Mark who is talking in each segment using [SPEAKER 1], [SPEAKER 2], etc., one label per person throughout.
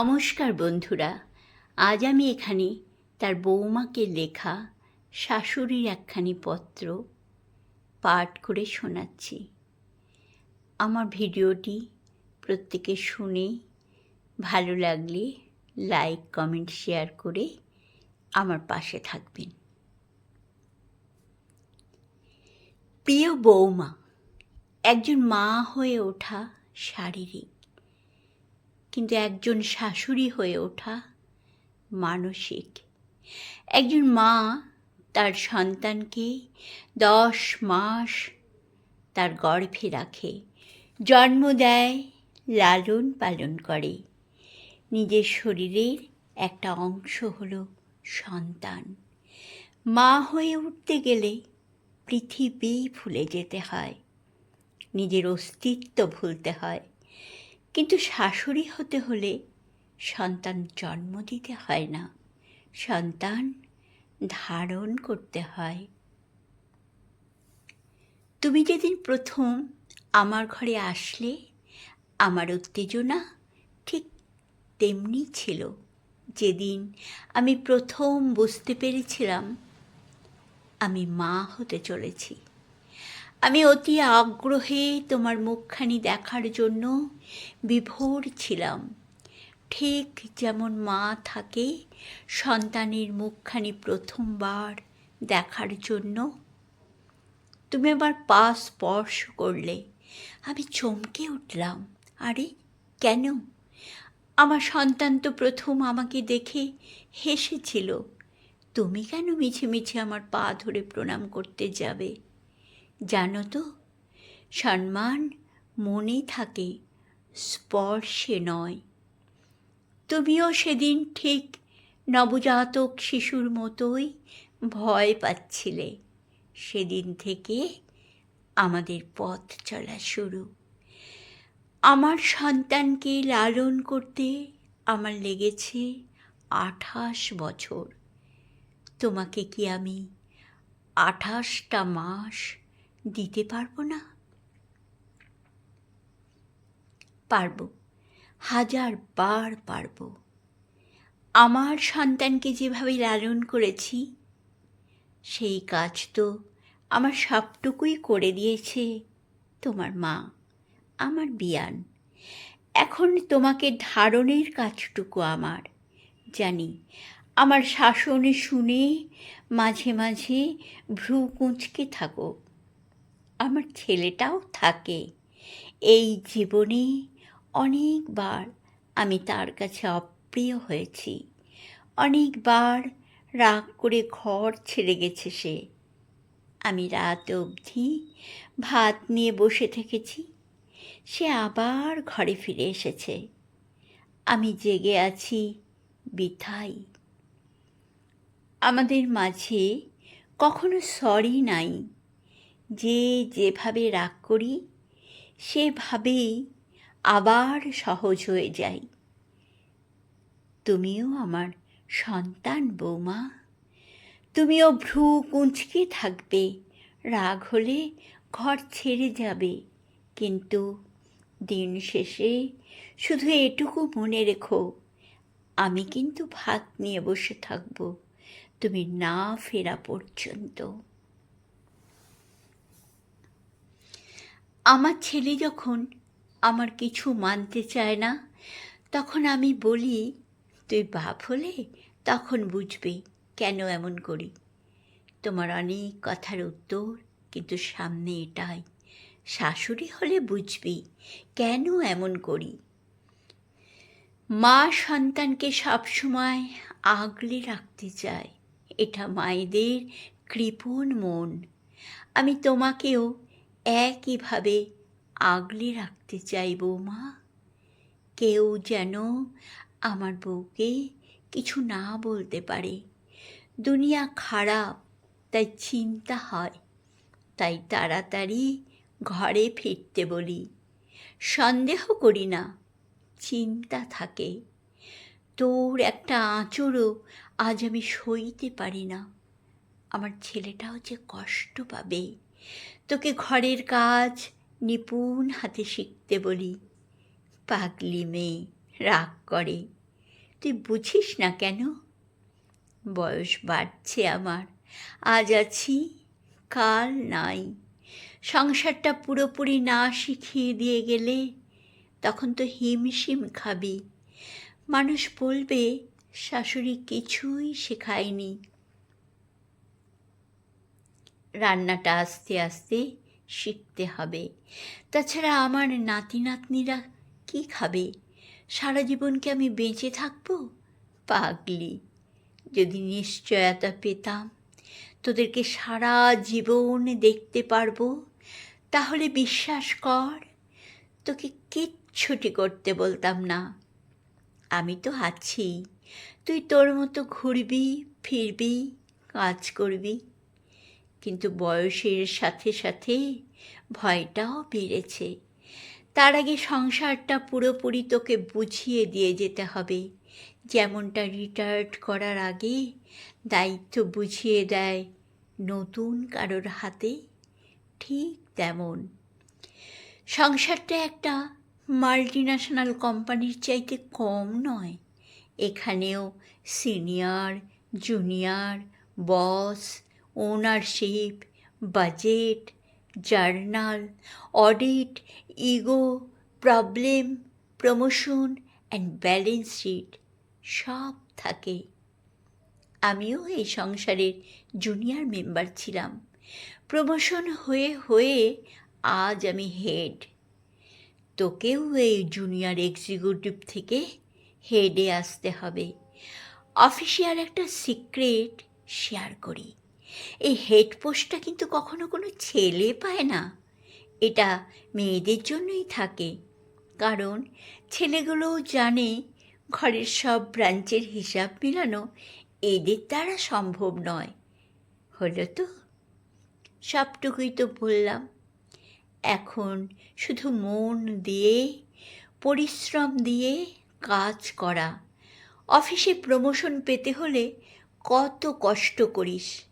[SPEAKER 1] নমস্কার বন্ধুরা, আজ আমি এখানে তার বৌমাকে লেখা শাশুড়ির একখানি পত্র পাঠ করে শোনাচ্ছি। আমার ভিডিওটি প্রত্যেকে শুনে ভালো লাগলে লাইক, কমেন্ট, শেয়ার করে আমার পাশে থাকবেন। প্রিয় বৌমা একজন মা হয়ে ওঠা শারীরিক কিন্তু একজন শাশুড়ি হয়ে ওঠা মানসিক। একজন মা তার সন্তানকে দশ মাস তার গর্ভে রাখে, জন্ম দেয়, লালন পালন করে। নিজের শরীরের একটা অংশ হলো সন্তান। মা হয়ে উঠতে গেলে পৃথিবী ভুলে যেতে হয়, নিজের অস্তিত্ব ভুলতে হয়। কিন্তু শাশুড়ি হতে হলে সন্তান জন্ম দিতে হয় না। সন্তান ধারণ করতে হয়। তুমি যেদিন প্রথম আমার ঘরে আসলে, আমার উত্তেজনা ঠিক তেমনি ছিল। যেদিন আমি প্রথম বুঝতে পেরেছিলাম, আমি মা হতে চলেছি। আমি অতি আগ্রহে তোমার মুখখানি দেখার জন্য বিভোর ছিলাম। ঠিক যেমন মা থাকে, সন্তানের মুখখানি প্রথমবার দেখার জন্য। তুমি আমার পা স্পর্শ করলে। আমি চমকে উঠলাম। আরে, কেন? আমার সন্তান তো প্রথম আমাকে দেখে হেসেছিল। তুমি কেন মিছে মিছে আমার পা ধরে প্রণাম করতে যাবে? জানো তো, সম্মান মনে থাকে, স্পর্শে নয়। তুমিও সেদিন ঠিক নবজাতক শিশুর মতোই ভয় পাচ্ছিলে। সেদিন থেকে আমাদের পথ চলা শুরু। আমার সন্তানকে লালন করতে আমার লেগেছে আঠাশ বছর। তোমাকে কি আমি আঠাশটা মাস দিতে পারব না। পারব। হাজার বার পারব। আমার সন্তানকে যেভাবে লালন করেছি, সেই কাজ তো আমার সবটুকুই করে দিয়েছে তোমার মা, আমার বিয়ান। এখন তোমাকে ধারণের কাজটুকু আমার, জানি। আমার শাসনে শুনে মাঝে মাঝে ভ্রু কুঁচকে থাকো। আমার ছেলেটাও থাকে। এই জীবনে অনেকবার আমি তার কাছে অপ্রিয় হয়েছি। অনেকবার রাগ করে ঘর ছেড়ে গেছে সে। আমি রাত অবধি ভাত নিয়ে বসে থেকেছি। সে আবার ঘরে ফিরে এসেছে। আমি জেগে আছি বিথাই। আমাদের মাঝে কখনো সরি নাই। যে যেভাবে রাগ করি, সেভাবেই আবার সহজ হয়ে যাই। তুমিও আমার সন্তান বৌমা। তুমিও ভ্রু কুঁচকে থাকবে। রাগ হলে ঘর ছেড়ে যাবে। কিন্তু দিন শেষে শুধু এটুকু মনে রেখো, আমি কিন্তু ভাত নিয়ে বসে থাকব। তুমি না ফেরা পর্যন্ত। আমার ছেলে যখন আমার কিছু মানতে চায় না, তখন আমি বলি, তুই বাপ হলে তখন বুঝবি কেন এমন করি। তোমার অনেক কথার উত্তর, কিন্তু সামনে এটাই। শাশুড়ি হলে বুঝবি কেন এমন করি। মা সন্তানকে সবসময় আগলে রাখতে চায়। এটা মায়েদের কৃপণ মন। আমি তোমাকেও একইভাবে আগলে রাখতে চাই বৌমা। কেউ যেন আমার বউকে কিছু না বলতে পারে। দুনিয়া খারাপ, তাই চিন্তা হয়। তাই তাড়াতাড়ি ঘরে ফিরতে বলি। সন্দেহ করি না, চিন্তা থাকে। তোর একটা আঁচড়ও আজ আমি সইতে পারি না। আমার ছেলেটাও যে কষ্ট পাবে তোকে ঘরের কাজ নিপুণ হাতে শিখতে বলি। পাগলি মেয়ে, রাগ করে। তুই বুঝিস না কেন? বয়স বাড়ছে আমার। আজ আছি, কাল নাই। সংসারটা পুরোপুরি না শিখিয়ে দিয়ে গেলে তখন তো হিমশিম খাবি। মানুষ বলবে, শাশুড়ি কিছুই শেখায়নি। রান্নাটা আস্তে আস্তে শিখতে হবে। তাছাড়া আমার নাতি নাতনিরা কী খাবে? সারা জীবন কি আমি বেঁচে থাকব? পাগলি। যদি নিশ্চয়তা পেতাম, তোদেরকে সারা জীবন দেখতে পারব। তাহলে বিশ্বাস কর, তোকে কিচ্ছুটি করতে বলতাম না। আমি তো আছি তুই তোর মতো ঘুরবি, ফিরবি, কাজ করবি। কিন্তু বয়সের সাথে সাথে ভয়টাও বেড়েছে। তার আগে সংসারটা পুরোপুরি তোকে বুঝিয়ে দিয়ে যেতে হবে। যেমনটা রিটায়ার্ড করার আগে দায়িত্ব বুঝিয়ে দেয় নতুন কারোর হাতে, ঠিক তেমন। সংসারটা একটা মাল্টি ন্যাশনাল কোম্পানির চাইতে কম নয়। এখানেও senior junior boss ownership budget journal audit ego problem promotion and balance sheet সব থাকে। আমিও এই সংসারের জুনিয়র মেম্বার ছিলাম। প্রমোশন হয়ে হয়ে আজ আমি হেড তোকেও এই জুনিয়র এক্সিকিউটিভ থেকে হেডে আসতে হবে। অফিসিয়াল একটা সিক্রেট শেয়ার করি। এই হেড পোস্টটা কিন্তু কখনো কোনো ছেলে পায় না। এটা মেয়েদের জন্যই থাকে। কারণ ছেলেগুলোও জানে ঘরের সব ব্রাঞ্চের হিসাব মিলানো এদের দ্বারা সম্ভব নয়। হলো তো? সবটুকুই তো বললাম। এখন শুধু মন দিয়ে, পরিশ্রম দিয়ে কাজ করা। অফিসে প্রমোশন পেতে হলে কত কষ্ট করিস।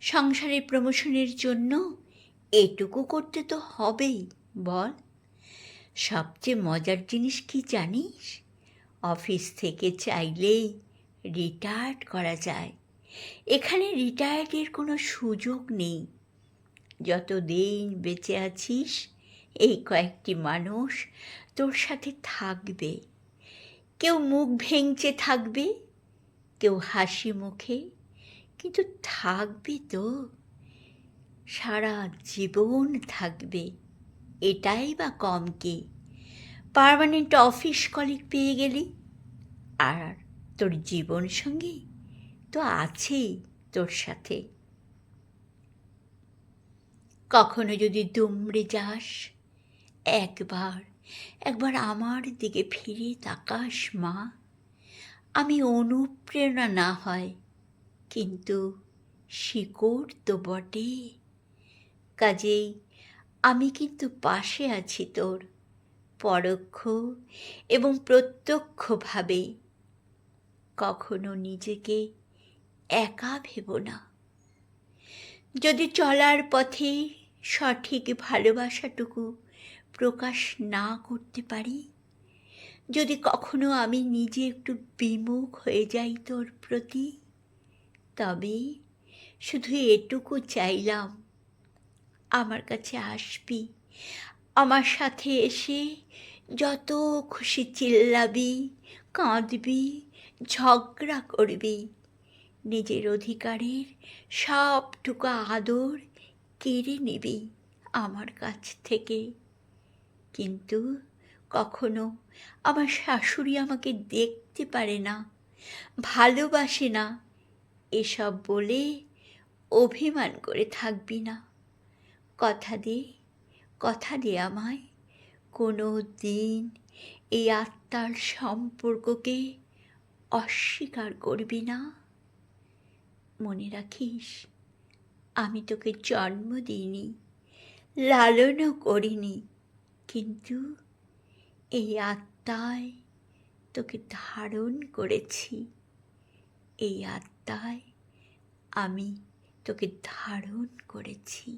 [SPEAKER 1] সংসারের প্রমোশনের জন্য এটুকু করতে তো হবেই, বল। সবচেয়ে মজার জিনিস কি জানিস? অফিস থেকে চাইলেই রিটায়ার্ড করা যায়। এখানে রিটায়ার্ডের কোনো সুযোগ নেই। যতদিন বেঁচে আছিস, এই কয়েকটি মানুষ তোর সাথে থাকবে। কেউ মুখ ভেঙচে থাকবে, কেউ হাসি মুখে কিন্তু থাকবে তো। সারা জীবন থাকবে। এটাই বা কম কি? পার্মানেন্ট অফিস কলিগ পেয়ে গেলি? আর তোর জীবন সঙ্গী তো আছেই তোর সাথে। কখনো যদি দুমড়ে যাস, একবার একবার আমার দিকে ফিরে তাকাস মা। আমি অনুপ্রেরণা না হয় কিন্তু শিকড় তো বটে। কাজেই আমি কিন্তু পাশে আছি তোর পরোক্ষ এবং প্রত্যক্ষভাবে। কখনো নিজেকে একা ভেব না। যদি চলার পথে সঠিক ভালোবাসাটুকু প্রকাশ না করতে পারি, যদি কখনো আমি নিজে একটু বিমুখ হয়ে যাই তোর প্রতি তবে শুধু এটুকু চাইলাম আমার কাছে আসবি। আমার সাথে এসে যত খুশি চিল্লাবি, কাঁদবি, ঝগড়া করবি। নিজের অধিকারের সবটুকু আদর কেড়ে নিবি আমার কাছ থেকে। কিন্তু কখনো আমার শাশুড়ি আমাকে দেখতে পারে না, ভালোবাসে না। এসব বলে অভিমান করে থাকবি না। কথা দে কথা দে আমায়। কোনো দিন এই আত্মার সম্পর্ককে অস্বীকার করবি না। মনে রাখিস, আমি তোকে জন্ম দিইনি, লালনও করিনি, কিন্তু এই আত্মায় তোকে ধারণ করেছি। এই আত্মায় আমি তোকে ধারণ করেছি।